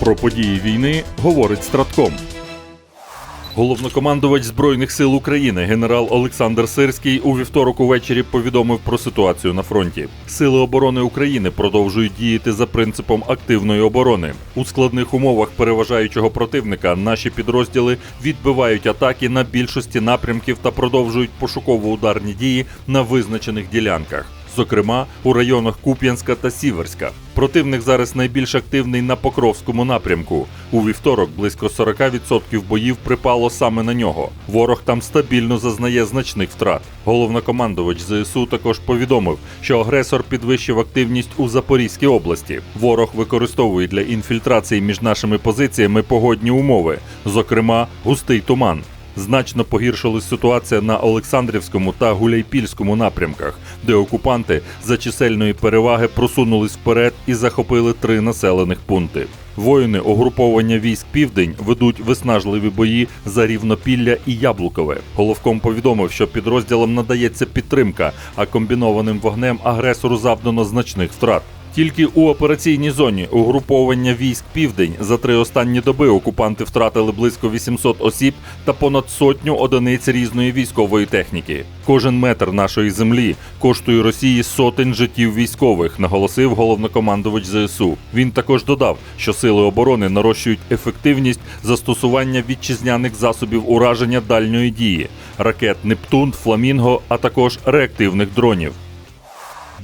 Про події війни говорить Стратком. Головнокомандувач Збройних сил України генерал Олександр Сирський у вівторок увечері повідомив про ситуацію на фронті. Сили оборони України продовжують діяти за принципом активної оборони. У складних умовах переважаючого противника наші підрозділи відбивають атаки на більшості напрямків та продовжують пошуково-ударні дії на визначених ділянках. Зокрема, у районах Куп'янська та Сіверська. Противник зараз найбільш активний на Покровському напрямку. У вівторок близько 40% боїв припало саме на нього. Ворог там стабільно зазнає значних втрат. Головнокомандувач ЗСУ також повідомив, що агресор підвищив активність у Запорізькій області. Ворог використовує для інфільтрації між нашими позиціями погодні умови, зокрема густий туман. Значно погіршилась ситуація на Олександрівському та Гуляйпільському напрямках, де окупанти за чисельної переваги просунулись вперед і захопили три населених пункти. Воїни угруповання військ Південь ведуть виснажливі бої за рівнопілля і Яблукове. Головком повідомив, що підрозділам надається підтримка, а комбінованим вогнем агресору завдано значних втрат. Тільки у операційній зоні угруповання військ Південь за три останні доби окупанти втратили близько 800 осіб та понад сотню одиниць різної військової техніки. Кожен метр нашої землі коштує Росії сотень життів військових, наголосив головнокомандувач ЗСУ. Він також додав, що сили оборони нарощують ефективність застосування вітчизняних засобів ураження дальньої дії ракет Нептун, Фламінго, а також реактивних дронів.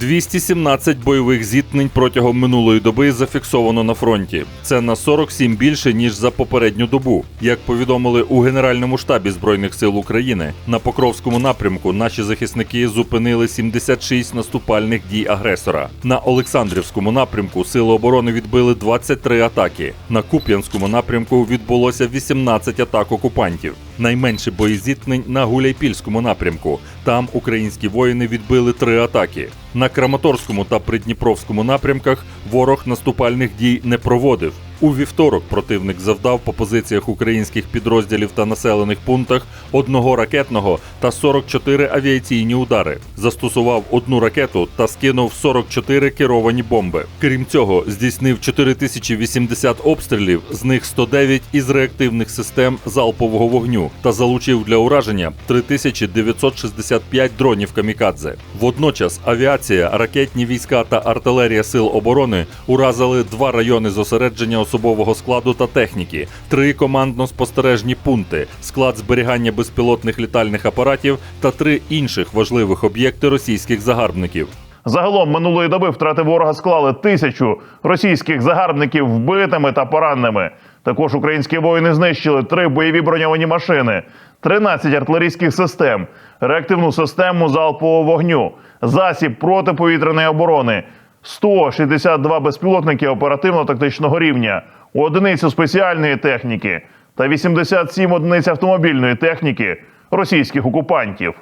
217 бойових зіткнень протягом минулої доби зафіксовано на фронті. Це на 47 більше ніж за попередню добу. Як повідомили у Генеральному штабі збройних сил України, на Покровському напрямку наші захисники зупинили 76 наступальних дій агресора. На Олександрівському напрямку сили оборони відбили 23 атаки. На Куп'янському напрямку відбулося 18 атак окупантів. Найменше боєзіткнень на Гуляйпільському напрямку. Там українські воїни відбили три атаки. На Краматорському та Придніпровському напрямках ворог наступальних дій не проводив. У вівторок противник завдав по позиціях українських підрозділів та населених пунктах одного ракетного та 44 авіаційні удари. Застосував одну ракету та скинув 44 керовані бомби. Крім цього, здійснив 4080 обстрілів, з них 109 із реактивних систем залпового вогню та залучив для ураження 3965 дронів камікадзе. Водночас авіація, ракетні війська та артилерія сил оборони уразили два райони зосередження особового складу та техніки, три командно-спостережні пункти, склад зберігання безпілотних літальних апаратів та три інших важливих об'єкти російських загарбників. Загалом минулої доби втрати ворога склали тисячу російських загарбників вбитими та пораненими. Також українські воїни знищили три бойові броньовані машини, 13 артилерійських систем, реактивну систему залпового вогню, засіб протиповітряної оборони, 162 безпілотники оперативно-тактичного рівня, одиницю спеціальної техніки та 87 одиниць автомобільної техніки російських окупантів.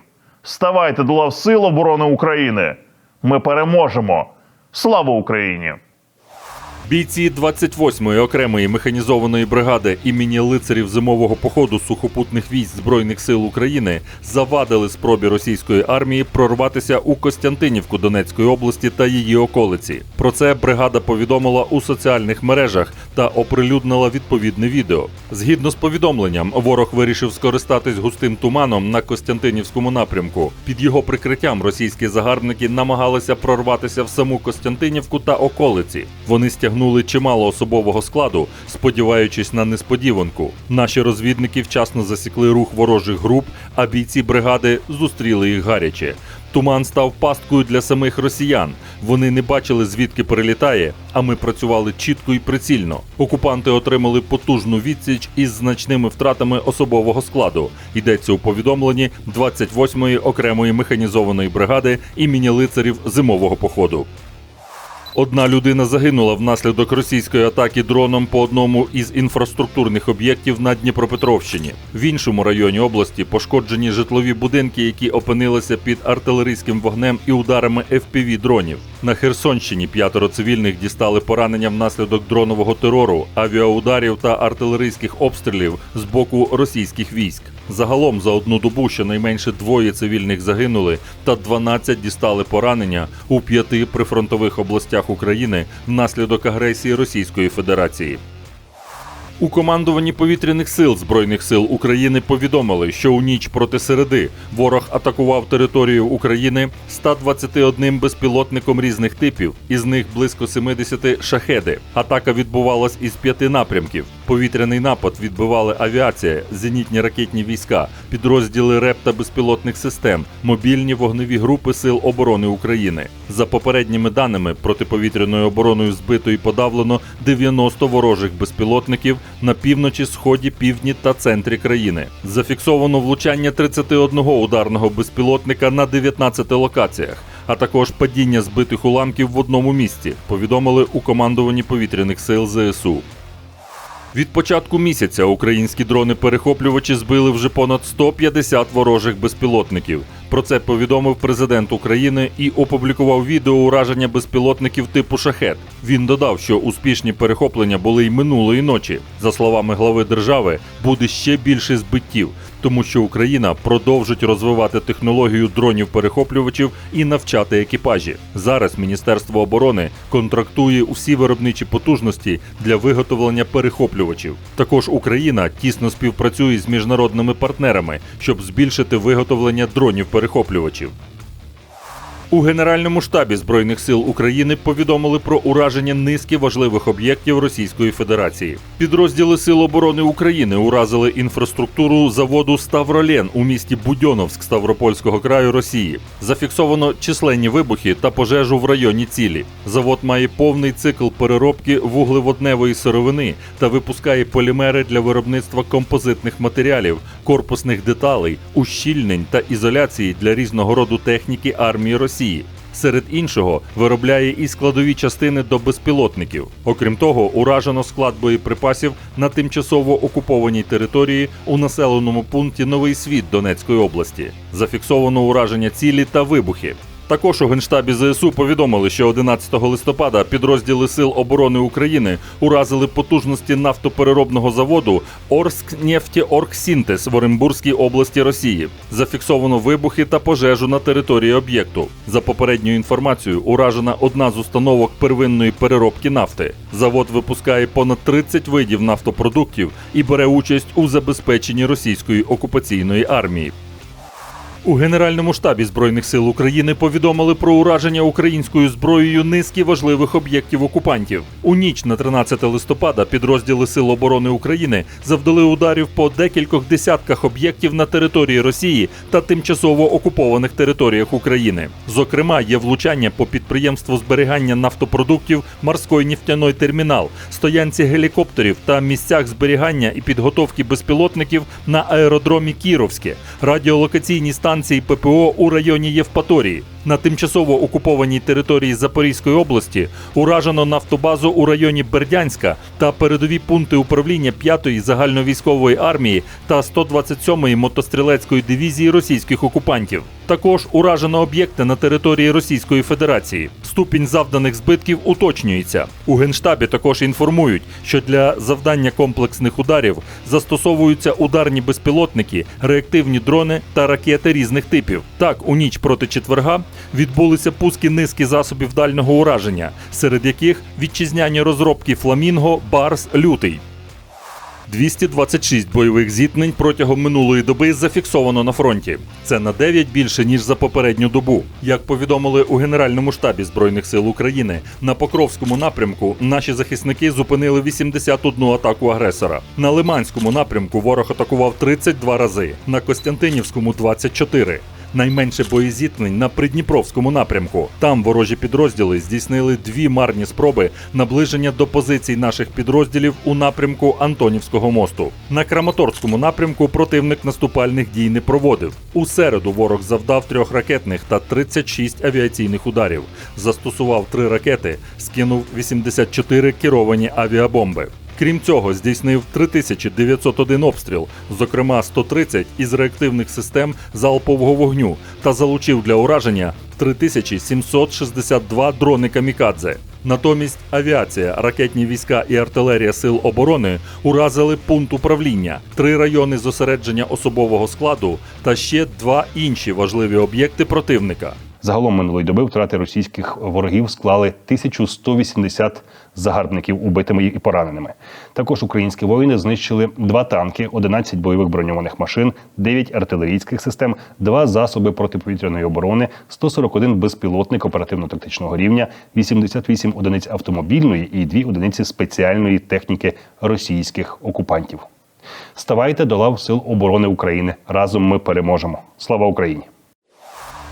Ставайте до лав Сил оборони України. Ми переможемо. Слава Україні! Бійці 28-ї окремої механізованої бригади імені лицарів зимового походу сухопутних військ Збройних сил України завадили спробі російської армії прорватися у Костянтинівку Донецької області та її околиці. Про це бригада повідомила у соціальних мережах та оприлюднила відповідне відео. Згідно з повідомленням, ворог вирішив скористатись густим туманом на Костянтинівському напрямку. Під його прикриттям російські загарбники намагалися прорватися в саму Костянтинівку та околиці. Вони стягнули чимало особового складу, сподіваючись на несподіванку. Наші розвідники вчасно засікли рух ворожих груп, а бійці бригади зустріли їх гаряче. Туман став пасткою для самих росіян. Вони не бачили, звідки прилітає, а ми працювали чітко і прицільно. Окупанти отримали потужну відсіч із значними втратами особового складу. Йдеться у повідомленні 28-ї окремої механізованої бригади імені лицарів зимового походу. Одна людина загинула внаслідок російської атаки дроном по одному із інфраструктурних об'єктів на Дніпропетровщині. В іншому районі області пошкоджені житлові будинки, які опинилися під артилерійським вогнем і ударами fpv дронів. На Херсонщині п'ятеро цивільних дістали поранення внаслідок дронового терору, авіаударів та артилерійських обстрілів з боку російських військ. Загалом за одну добу щонайменше двоє цивільних загинули та 12 дістали поранення у п'яти прифронтових областях України внаслідок агресії Російської Федерації. У командуванні повітряних сил Збройних сил України повідомили, що у ніч проти середи ворог атакував територію України 121 безпілотником різних типів, із них близько 70 шахеди. Атака відбувалась із п'яти напрямків. Повітряний напад відбивали авіація, зенітні ракетні війська, підрозділи РЕП та безпілотних систем, мобільні вогневі групи Сил оборони України. За попередніми даними, протиповітряною обороною збито і подавлено 90 ворожих безпілотників на півночі, сході, півдні та центрі країни. Зафіксовано влучання 31 ударного безпілотника на 19 локаціях. А також падіння збитих уламків в одному місці, повідомили у командуванні повітряних сил ЗСУ. Від початку місяця українські дрони-перехоплювачі збили вже понад 150 ворожих безпілотників. Про це повідомив президент України і опублікував відео ураження безпілотників типу шахет. Він додав, що успішні перехоплення були й минулої ночі. За словами глави держави, буде ще більше збиттів, тому що Україна продовжить розвивати технологію дронів-перехоплювачів і навчати екіпажі. Зараз Міністерство оборони контрактує усі виробничі потужності для виготовлення перехоплювачів. Також Україна тісно співпрацює з міжнародними партнерами, щоб збільшити виготовлення дронів-перехоплювачів. У Генеральному штабі Збройних сил України повідомили про ураження низки важливих об'єктів Російської Федерації. Підрозділи Сил оборони України уразили інфраструктуру заводу Ставролен у місті Будьоновськ Ставропольського краю Росії. Зафіксовано численні вибухи та пожежу в районі цілі. Завод має повний цикл переробки вуглеводневої сировини та випускає полімери для виробництва композитних матеріалів, корпусних деталей, ущільнень та ізоляції для різного роду техніки армії Росії. Серед іншого виробляє і складові частини до безпілотників. Окрім того, уражено склад боєприпасів на тимчасово окупованій території у населеному пункті Новий Світ Донецької області. Зафіксовано ураження цілі та вибухи. Також у генштабі ЗСУ повідомили, що 11 листопада підрозділи Сил оборони України уразили потужності нафтопереробного заводу Орскнефтеоргсінтез в Оренбурзькій області Росії. Зафіксовано вибухи та пожежу на території об'єкту. За попередньою інформацією, уражена одна з установок первинної переробки нафти. Завод випускає понад 30 видів нафтопродуктів і бере участь у забезпеченні російської окупаційної армії. У Генеральному штабі Збройних сил України повідомили про ураження українською зброєю низки важливих об'єктів окупантів. У ніч на 13 листопада підрозділи Сил оборони України завдали ударів по декількох десятках об'єктів на території Росії та тимчасово окупованих територіях України. Зокрема, є влучання по підприємству зберігання нафтопродуктів Морський нефтяной термінал, стоянці гелікоптерів та місцях зберігання і підготовки безпілотників на аеродромі Кіровське, радіолокаційні станції ППО у районі Євпаторії. На тимчасово окупованій території Запорізької області уражено нафтобазу у районі Бердянська та передові пункти управління 5-ї загальновійськової армії та 127-ї мотострілецької дивізії російських окупантів. Також уражено об'єкти на території Російської Федерації. Ступінь завданих збитків уточнюється. У генштабі також інформують, що для завдання комплексних ударів застосовуються ударні безпілотники, реактивні дрони та ракети різних типів. Так, у ніч проти четверга відбулися пуски низки засобів дальнього ураження, серед яких вітчизняні розробки Фламінго, Барс, Лютий. 226 бойових зіткнень протягом минулої доби зафіксовано на фронті. Це на 9 більше ніж за попередню добу. Як повідомили у Генеральному штабі Збройних сил України, на Покровському напрямку наші захисники зупинили 81 атаку агресора. На Лиманському напрямку ворог атакував 32 рази, на Костянтинівському 24. Найменше боєзіткнень на Придніпровському напрямку. Там ворожі підрозділи здійснили дві марні спроби наближення до позицій наших підрозділів у напрямку Антонівського мосту. На Краматорському напрямку противник наступальних дій не проводив. У середу ворог завдав трьох ракетних та 36 авіаційних ударів. Застосував три ракети, скинув 84 керовані авіабомби. Крім цього, здійснив 3901 обстріл, зокрема 130 із реактивних систем залпового вогню, та залучив для ураження 3762 дрони камікадзе. Натомість авіація, ракетні війська і артилерія сил оборони уразили пункт управління, три райони зосередження особового складу та ще два інші важливі об'єкти противника. Загалом минулої доби втрати російських ворогів склали 1180 загарбників убитими і пораненими. Також українські воїни знищили два танки, 11 бойових броньованих машин, 9 артилерійських систем, два засоби протиповітряної оборони, 141 безпілотник оперативно-тактичного рівня, 88 одиниць автомобільної і 2 одиниці спеціальної техніки російських окупантів. Ставайте до лав Сил оборони України. Разом ми переможемо. Слава Україні!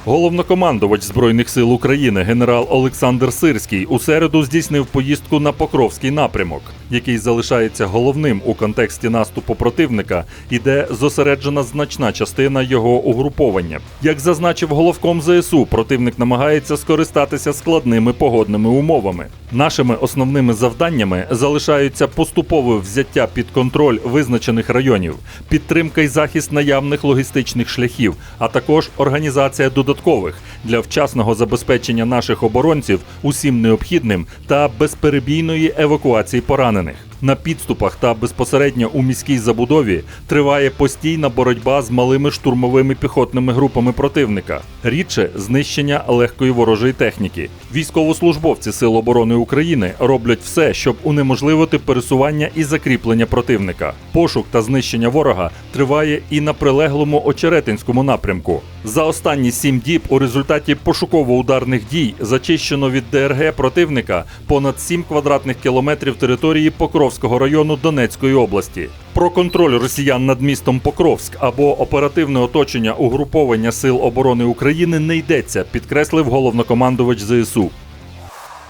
Головнокомандувач Збройних сил України генерал Олександр Сирський у середу здійснив поїздку на Покровський напрямок, який залишається головним у контексті наступу противника і зосереджена значна частина його угруповання. Як зазначив головком ЗСУ, противник намагається скористатися складними погодними умовами. Нашими основними завданнями залишаються поступове взяття під контроль визначених районів, підтримка і захист наявних логістичних шляхів, а також організація додаткових для вчасного забезпечення наших оборонців усім необхідним та безперебійної евакуації поранених. Santander. На підступах та безпосередньо у міській забудові триває постійна боротьба з малими штурмовими піхотними групами противника, рідше знищення легкої ворожої техніки. Військовослужбовці Сил оборони України роблять все, щоб унеможливити пересування і закріплення противника. Пошук та знищення ворога триває і на прилеглому Очеретинському напрямку. За останні сім діб у результаті пошуково-ударних дій зачищено від ДРГ противника понад 7 квадратних кілометрів території Покровського району Донецької області. Про контроль росіян над містом Покровськ або оперативне оточення угруповання Сил оборони України не йдеться, підкреслив головнокомандувач ЗСУ.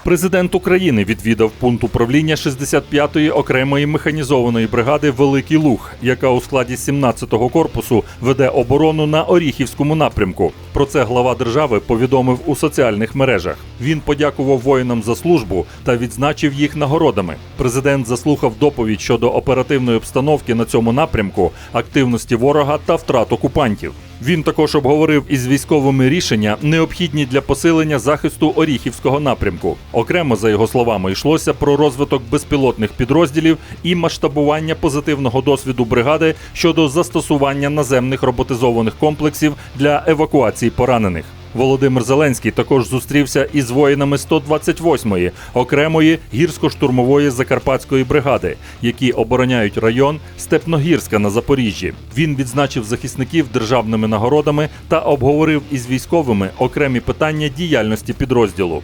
Президент України відвідав пункт управління 65-ї окремої механізованої бригади Великий Луг, яка у складі 17-го корпусу веде оборону на Оріхівському напрямку. Про це глава держави повідомив у соціальних мережах. Він подякував воїнам за службу та відзначив їх нагородами. Президент заслухав доповідь щодо оперативної обстановки на цьому напрямку, активності ворога та втрат окупантів. Він також обговорив із військовими рішення, необхідні для посилення захисту Оріхівського напрямку. Окремо, за його словами, йшлося про розвиток безпілотних підрозділів і масштабування позитивного досвіду бригади щодо застосування наземних роботизованих комплексів для евакуації поранених. Володимир Зеленський також зустрівся із воїнами 128-ї окремої гірсько-штурмової закарпатської бригади, які обороняють район Степногірська на Запоріжжі. Він відзначив захисників державними нагородами та обговорив із військовими окремі питання діяльності підрозділу.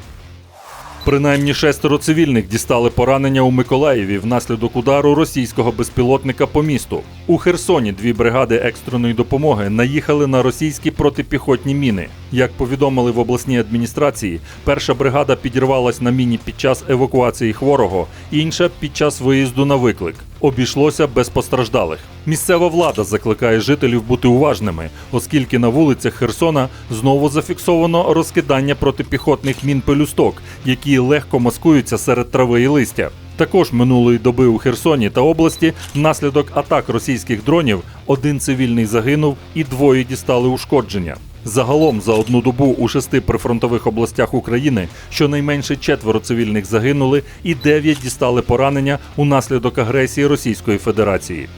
Принаймні шестеро цивільних дістали поранення у Миколаєві внаслідок удару російського безпілотника по місту. У Херсоні дві бригади екстреної допомоги наїхали на російські протипіхотні міни. Як повідомили в обласній адміністрації, перша бригада підірвалась на міні під час евакуації хворого, інша під час виїзду на виклик. Обійшлося без постраждалих. Місцева влада закликає жителів бути уважними, оскільки на вулицях Херсона знову зафіксовано розкидання протипіхотних мін пелюсток, які легко маскуються серед трави і листя. Також минулої доби у Херсоні та області внаслідок атак російських дронів один цивільний загинув і двоє дістали ушкодження. Загалом за одну добу у шести прифронтових областях України щонайменше четверо цивільних загинули і дев'ять дістали поранення унаслідок агресії Російської Федерації.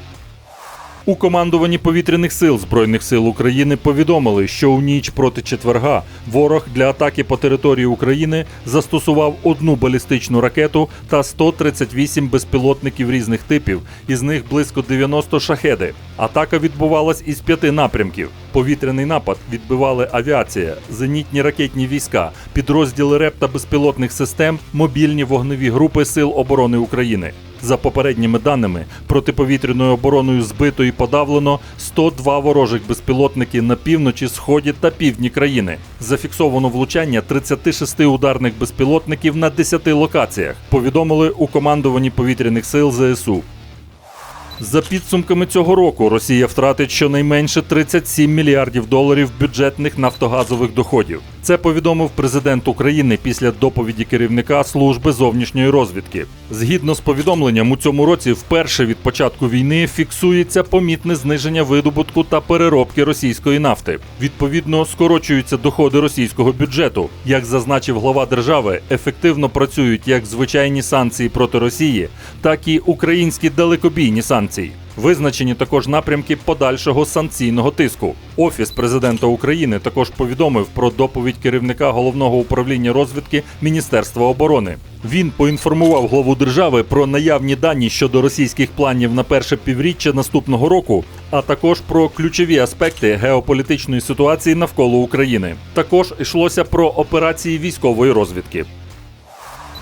У командуванні повітряних сил Збройних сил України повідомили, що у ніч проти четверга ворог для атаки по території України застосував одну балістичну ракету та 138 безпілотників різних типів, із них близько 90 шахеди. Атака відбувалась із п'яти напрямків. Повітряний напад відбивали авіація, зенітні ракетні війська, підрозділи РЕП та безпілотних систем, мобільні вогневі групи Сил оборони України. За попередніми даними, протиповітряною обороною збито і подавлено 102 ворожих безпілотники на півночі, сході та півдні країни. Зафіксовано влучання 36 ударних безпілотників на 10 локаціях. Повідомили у командуванні повітряних сил ЗСУ. За підсумками цього року Росія втратить щонайменше 37 мільярдів доларів бюджетних нафтогазових доходів. Це повідомив президент України після доповіді керівника служби зовнішньої розвідки. Згідно з повідомленням, у цьому році вперше від початку війни фіксується помітне зниження видобутку та переробки російської нафти. Відповідно, скорочуються доходи російського бюджету. Як зазначив глава держави, ефективно працюють як звичайні санкції проти Росії, так і українські далекобійні санкції. Визначені також напрямки подальшого санкційного тиску. Офіс президента України також повідомив про доповідь керівника головного управління розвідки Міністерства оборони. Він поінформував главу держави про наявні дані щодо російських планів на перше півріччя наступного року, а також про ключові аспекти геополітичної ситуації навколо України. Також йшлося про операції військової розвідки.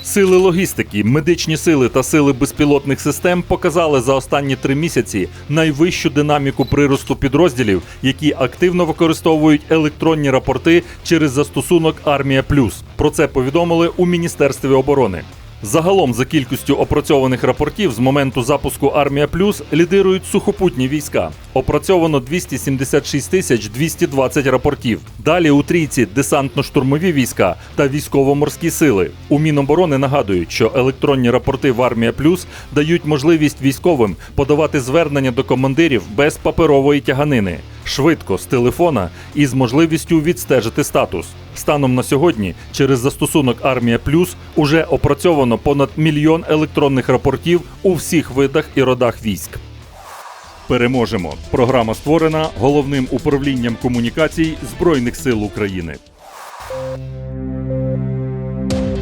Сили логістики, медичні сили та сили безпілотних систем показали за останні три місяці найвищу динаміку приросту підрозділів, які активно використовують електронні рапорти через застосунок Армія Плюс. Про це повідомили у Міністерстві оборони. Загалом за кількістю опрацьованих рапортів з моменту запуску Армія Плюс лідирують сухопутні війська. Опрацьовано 276 тисяч 220 рапортів. Далі у трійці десантно-штурмові війська та військово-морські сили. У Міноборони нагадують, що електронні рапорти в Армія Плюс дають можливість військовим подавати звернення до командирів без паперової тяганини, швидко з телефона і з можливістю відстежити статус. Станом на сьогодні через застосунок Армія Плюс уже опрацьовано понад мільйон електронних рапортів у всіх видах і родах військ. Переможемо. Програма створена головним управлінням комунікацій Збройних сил України.